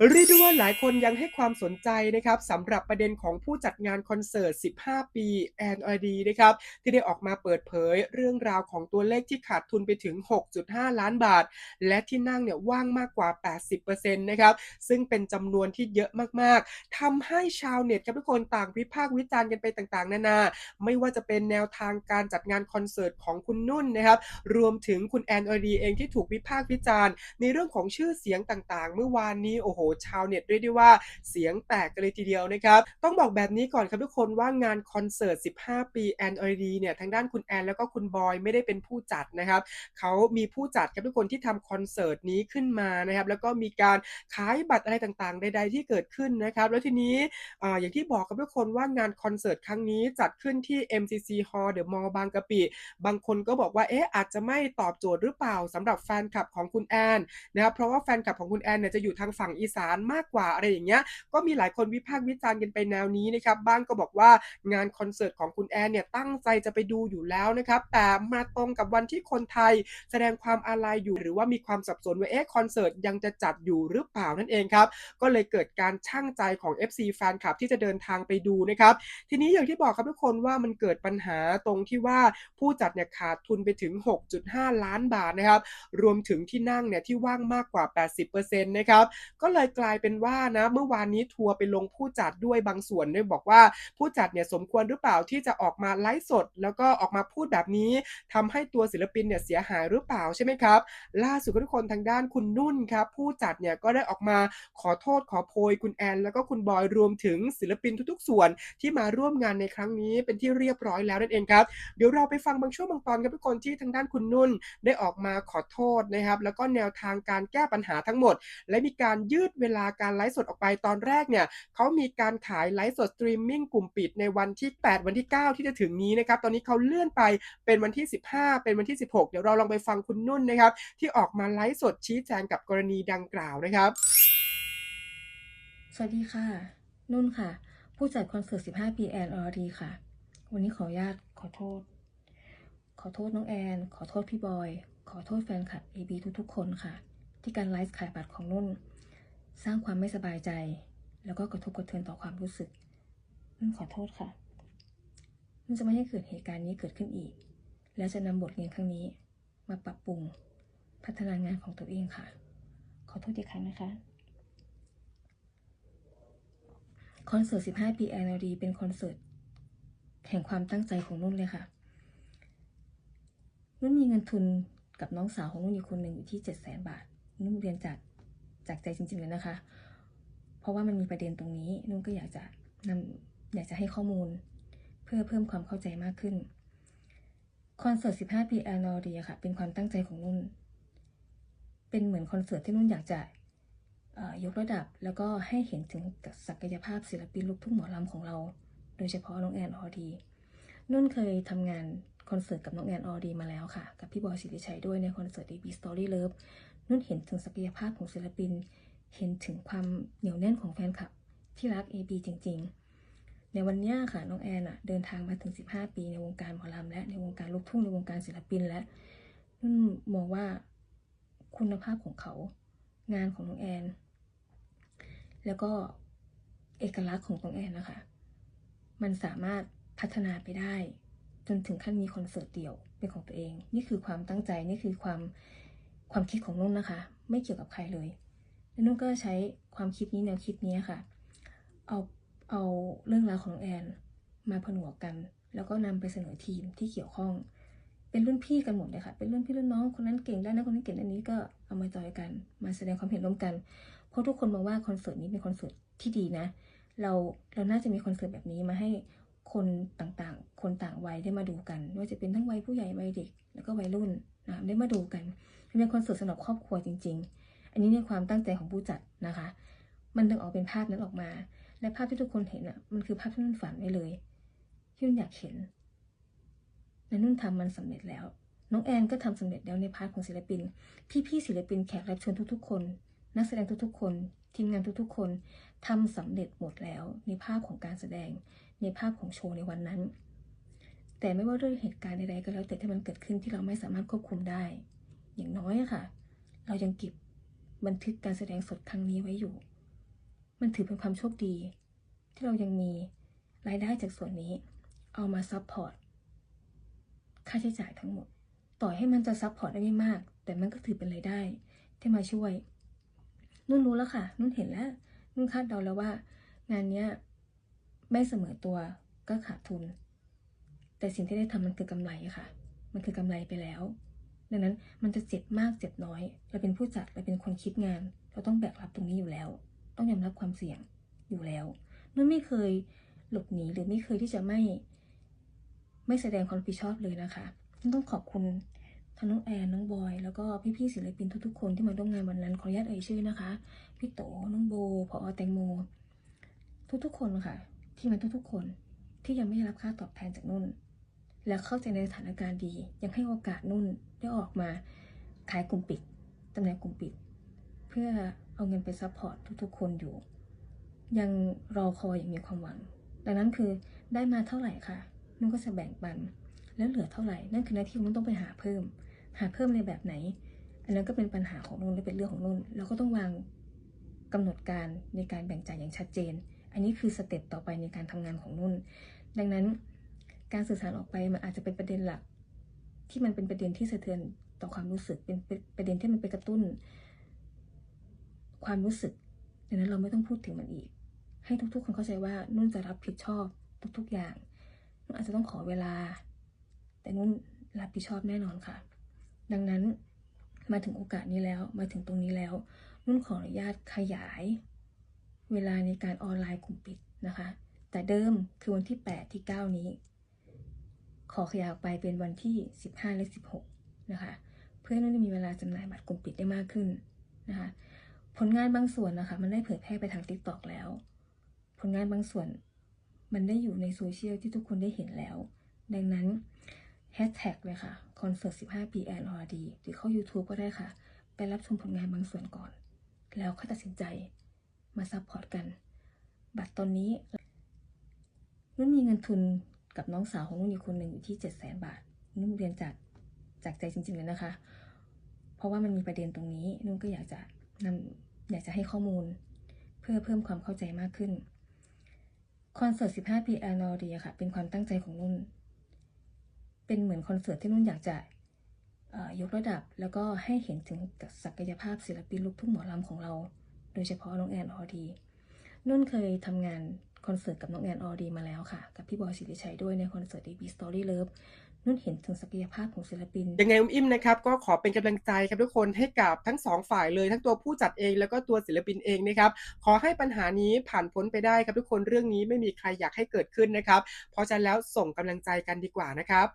เรียกได้ว่าหลายคนยังให้ความสนใจนะครับสำหรับประเด็นของผู้จัดงานคอนเสิร์ต 15 ปี NRD นะครับที่ได้ออกมาเปิดเผยเรื่องราวของตัวเลขที่ขาดทุนไปถึง 6.5 ล้านบาท และที่นั่งเนี่ยว่างมากกว่า 80%นะครับซึ่งเป็นจำนวนที่เยอะมากๆทำให้ชาวเน็ตครับทุกคนต่างวิพากษ์วิจารณ์กันไปต่างๆ นานา ไม่ว่าจะเป็นแนวทางการจัดงานคอนเสิร์ตของคุณนุ่นนะครับรวมถึงคุณแอนอดีเองที่ถูกวิพากษ์วิจารณ์ ในเรื่องของชื่อเสียงต่างๆ เมื่อวานนี้โอ้โหชาวเน็ตเรียกได้ว่าเสียงแตกกันเลยทีเดียวนะครับ ต้องบอกแบบนี้ก่อนครับทุกคนว่างานคอนเสิร์ต 15 ปีแอนอดีเนี่ยทางด้านคุณแอนแล้วก็คุณบอยไม่ได้เป็นผู้จัดนะครับเขามีผู้จัดครับทุกคนที่ทำคอนเสิร์ตนี้ขึ้นมานะครับแล้วก็มีการขายบัตรอะไรต่างๆ ใด ๆ ที่เกิดขึ้นนะครับแล้วทีนี้ออย่างที่บอกกับทุกคนว่างานคอนเสิร์ตครั้งนี้จัดขึ้นที่ MCC Hall The Mall บางกะปิบางคนก็บอกว่าเอ๊ะอาจจะไม่ตอบโจทย์หรือเปล่าสำหรับแฟนคลับของคุณแอนนะครับเพราะว่าแฟนคลับของคุณแอนเนี่ยจะอยู่ทางฝั่งอีสานมากกว่าอะไรอย่างเงี้ย ก็มีหลายคนวิพากษ์วิจารณ์กันไปแนวนี้นะครับ บ้างก็บอกว่างานคอนเสิร์ตของคุณแอนเนี่ยตั้งใจจะไปดูอยู่แล้วนะครับ แต่มาตรงกับวันที่คนไทยแสดงความอาลัยอยู่ หรือว่ามีความสับสนว่าเอ๊ะคอนเสิร์ตยังจะจัดอยู่หรือเปล่านั่นเองครับ ก็เลยเกิดการช่างใจของ FC แฟนคลับที่จะเดินทางไปดูนะครับ ทีนี้อย่างที่บอกครับทุกคนว่ามันเกิดปัญหาตรงที่ว่าผู้จัดเนี่ยขาดทุนไปถึง 6.5 ล้านบาทนะครับ รวมถึงที่นั่งเนี่ยที่ว่างมากกว่า 80%นะครับ ก็เลยกลายเป็นว่านะเมื่อวานนี้ทัวร์ไปลงผู้จัดด้วยบางส่วนด้วยบอกว่าผู้จัดเนี่ยสมควรหรือเปล่าที่จะออกมาไลฟ์สด แล้วก็ออกมาพูดแบบนี้ทำให้ตัวศิลปินเนี่ยเสียหายหรือเปล่าใช่ไหมครับ ล่าสุดทุกคนทางด้านคุณนุ่นครับผู้จัดเนี่ยก็ได้ออกมาขอโทษขอโพยคุณแอน แล้วก็คุณบอยรวมถึงศิลปินทุกๆ ส่วนที่มาร่วมงานในครั้งนี้เป็นที่เรียบร้อยแล้วนั่นเองครับเดี๋ยวเราไปฟังบางช่วงบางตอนครับทุกคนที่ทางด้านคุณนุ่นได้ออกมาขอโทษนะครับแล้วก็แนวทางการแก้ปัญหาทั้งหมด และมีการยืดเวลาการไลฟ์สดออกไปตอนแรกเนี่ยเขามีการขายไลฟ์สดสตรีมมิ่งกลุ่มปิดในวันที่ 8 วันที่ 9 ที่จะถึงนี้นะครับ ตอนนี้เขาเลื่อนไปเป็นวันที่ 15 เป็นวันที่ 16 เดี๋ยวเราลองไปฟังคุณนุ่นนะครับ ที่ออกมาไลฟ์สดชี้แจงกับกรณีดังกล่าวนะครับ สวัสดีค่ะ นุ่นค่ะ ผู้จัดคอนเสิร์ต 15 ปีแอนอรดีค่ะ วันนี้ขออนุญาตขอโทษ ขอโทษน้องแอน ขอโทษพี่บอย ขอโทษแฟนคลับ AB ทุกๆคนค่ะ ที่การไลฟ์ขายบัตรของนุ่น สร้างความไม่สบายใจ แล้วก็กระทบกระเทือนต่อความรู้สึกนุ่นขอโทษค่ะนุ่นจะไม่ให้เกิดเหตุการณ์นี้เกิดขึ้นอีก และจะนำบทเรียนครั้งนี้ มาปรับปรุง พัฒนางานของตัวเองค่ะ ขอโทษอีกครั้งนะคะคอนเสิร์ต 15 ปี NLD เป็นคอนเสิร์ตแห่งความตั้งใจของนุ่นเลยค่ะ นุ่นมีเงินทุนกับน้องสาวของนุ่นอีกคนหนึ่งอยู่ที่ 7 0 0 0 0 0 บาท นุ่นเรียนจาก จากใจจริงๆเลยนะคะ เพราะว่ามันมีประเด็นตรงนี้นุ่นก็อยากจะนำอยากจะให้ข้อมูล เพื่อเพิ่มความเข้าใจมากขึ้นคอนเสิร์ต 15 ปี NLD อะค่ะ เป็นความตั้งใจของนุ่น เป็นเหมือนคอนเสิร์ตที่นุ่นอยากจะยกระดับ แล้วก็ให้เห็นถึงศักยภาพศิลปินลูกทุ่งหมอลำของเรา โดยเฉพาะน้องแอนออดีนุ่นเคยทำงานคอนเสิร์ตกับน้องแอนออดีมาแล้วค่ะ กับพี่บอยสิริชัยด้วยในคอนเสิร์ต AB Story Love นุ่นเห็นถึงศักยภาพของศิลปิน เห็นถึงความเหนียวแน่นของแฟนคลับ ที่รัก AB จริง ๆ ในวันนี้ค่ะน้องแอนอะเดินทางมาถึง 15 ปีในวงการหมอลำและในวงการลูกทุ่งในวงการศิลปินและนุ่นมองว่าคุณภาพของเขา งานของน้องแอน แล้วก็เอกลักษณ์ของน้องแอนนะคะ มันสามารถพัฒนาไปได้ จนถึงขั้นมีคอนเสิร์ตเดี่ยวเป็นของตัวเอง นี่คือความตั้งใจนี่คือความ ความคิดของนุ่นนะคะ ไม่เกี่ยวกับใครเลยแล้วนุ่นก็ใช้ความคิดนี้แนวคิดนี้ค่ะ เอาเอาเรื่องราวของแอนมาผนวกกัน แล้วก็นำไปเสนอทีมที่เกี่ยวข้อง เป็นรุ่นพี่กันหมดเลยค่ะ เป็นรุ่นพี่รุ่นน้องคนนั้นเก่งด้านนะคนนี้เก่งด้านนี้ก็เอามาจอยกัน มาแสดงความเห็นร่วมกัน เพราะทุกคนมองว่าคอนเสิร์ตนี้เป็นคอนเสิร์ตที่ดีนะ เราเราน่าจะมีคอนเสิร์ตแบบนี้มาให้ คนต่างๆ คนต่างวัยได้มาดูกันไม่ว่าจะเป็นทั้งวัยผู้ใหญ่วัยเด็ก แล้วก็วัยรุ่นนะได้มาดูกันเป็นคอนเสิร์ตสำหรับครอบครัวจริง ๆ อันนี้ในความตั้งใจของผู้จัดนะคะ มันดึงออกเป็นภาพนั้นออกมา และภาพที่ทุกคนเห็นอะมันคือภาพที่นุ่นฝันไว้เลยที่นุ่นอยากเห็นและนุ่นทำมันสำเร็จแล้ว น้องแอนก็ทำสำเร็จแล้วในพาร์ทของศิลปิน พี่ๆศิลปินแขกรับเชิญทุกๆคน นักแสดงทุกๆคน ทีมงานทุกๆคนทำสำเร็จหมดแล้วในภาพของการแสดง ในภาพของโชว์ในวันนั้น แต่ไม่ว่าด้วยเหตุการณ์ใดๆก็แล้วแต่ที่มันเกิดขึ้นที่เราไม่สามารถควบคุมได้ อย่างน้อยค่ะ เรายังเก็บบันทึกการแสดงสดครั้งนี้ไว้อยู่ มันถือเป็นความโชคดี ที่เรายังมีรายได้จากส่วนนี้ เอามาซัพพอร์ตค่าใช้จ่ายทั้งหมด ต่อให้มันจะซัพพอร์ตได้ไม่มาก แต่มันก็ถือเป็นรายได้ที่มาช่วย นุ่นรู้แล้วค่ะ นุ่นเห็นแล้ว นุ่นคาดเดาแล้วว่า งานเนี้ย ไม่เสมอตัวก็ขาดทุน แต่สิ่งที่ได้ทำมันคือกำไรค่ะ มันคือกำไรไปแล้ว ดังนั้นมันจะเจ็บมากเจ็บน้อย เราเป็นผู้จัดเราเป็นคนคิดงาน เราต้องแบกรับตรงนี้อยู่แล้ว ต้องยอมรับความเสี่ยงอยู่แล้วนุ่นไม่เคยหลบหนีหรือไม่เคยที่จะไม่ไม่แสดงความรับผิดชอบเลยนะคะนุ่นต้องขอบคุณทั้งน้องแอนน้องบอย แล้วก็พี่ๆศิลปินทุกๆคนที่มาร่วมงานวันนั้นขออนุญาตเอ่ยชื่อนะคะ พี่โตน้องโบพอแตงโม ทุกๆคนค่ะ ที่มาทุกๆคนที่ยังไม่ได้รับค่าตอบแทนจากนุ่น และเข้าใจในสถานการณ์ดี ยังให้โอกาสนุ่นได้ออกมาขายกลุ่มปิดตำแหน่งกลุ่มปิด เพื่อเอาเงินไปซัพพอร์ตทุกๆ คนอยู่ ยังรอคอยอย่างมีความหวัง ดังนั้นคือได้มาเท่าไหร่ค่ะ นุ่นก็จะแบ่งปัน แล้วเหลือเท่าไหร่ นั่นคือหน้าที่ของนุ่นต้องไปหาเพิ่ม หาเพิ่มในแบบไหน อันนั้นก็เป็นปัญหาของนุ่นและเป็นเรื่องของนุ่นเราก็ต้องวางกำหนดการในการแบ่งจ่ายอย่างชัดเจน อันนี้คือสเต็ปต่อไปในการทำงานของนุ่น ดังนั้นการสื่อสารออกไปมันอาจจะเป็นประเด็นหลัก ที่มันเป็นประเด็นที่สะเทือนต่อความรู้สึกเป็นเป็นประเด็นที่มันไปกระตุ้น ความรู้สึกดังนั้นเราไม่ต้องพูดถึงมันอีก ให้ทุกๆ คนเข้าใจว่านุ่นจะรับผิดชอบทุกๆอย่างนุ่นอาจจะต้องขอเวลา แต่นุ่นรับผิดชอบแน่นอนค่ะ ดังนั้นมาถึงโอกาสนี้แล้วมาถึงตรงนี้แล้วนุ่นขออนุญาตขยาย เวลาในการออนไลน์กลุ่มปิดนะคะ แต่เดิมคือวันที่ 8 ที่ 9 นี้ ขอขยายออกไปเป็นวันที่ 15 และ 16 นะคะ เพื่อให้นุ่นได้มีเวลาจำหน่ายบัตรกลุ่มปิดได้มากขึ้นนะคะ ผลงานบางส่วนนะคะ มันได้เผยแพร่ไปทาง TikTok แล้ว ผลงานบางส่วนมันได้อยู่ในโซเชียลที่ทุกคนได้เห็นแล้ว ดังนั้นแฮชแท็กเลยค่ะคอนเสิร์ต15 ปีแอนอรดีหรือเข้า YouTube ก็ได้ค่ะ ไปรับชมผลงานบางส่วนก่อน แล้วค่อยตัดสินใจ มาซัพพอร์ตกัน บัตรตอนนี้นุ่นมีเงินทุนกับน้องสาวของนุ่นอีกคนหนึ่งอยู่ที่7 0 0 0 0 0บาท นุ่นเรียนจากจากใจจริงๆเลยนะคะ เพราะว่ามันมีประเด็นตรงนี้ นุ่นก็อยากจะนำอยากจะให้ข้อมูล เพื่อเพิ่มความเข้าใจมากขึ้น คอนเสิร์ต 15 ปีแอนอรีค่ะ เป็นความตั้งใจของนุ่น เป็นเหมือนคอนเสิร์ตที่นุ่นอยากจะยกระดับแล้วก็ให้เห็นถึงศักยภาพศิลปินลูกทุ่งหมอลำของเรา โดยเฉพาะน้องแอนออดีนุ่นเคยทำงานคอนเสิร์ตกับน้องแอนออดีมาแล้วค่ะ กับพี่บอยสิริชัยด้วยในคอนเสิร์ต DB Story Love นุ่นเห็นถึงศักยภาพของศิลปิน ยังไงอุ้มอิ่มนะครับก็ขอเป็นกำลังใจครับทุกคนให้กับทั้งสองฝ่ายเลยทั้งตัวผู้จัดเองแล้วก็ตัวศิลปินเองนะครับขอให้ปัญหานี้ผ่านพ้นไปได้ครับทุกคนเรื่องนี้ไม่มีใครอยากให้เกิดขึ้นนะครับเพราะฉะนั้นแล้วส่งกำลังใจกันดีกว่านะครับ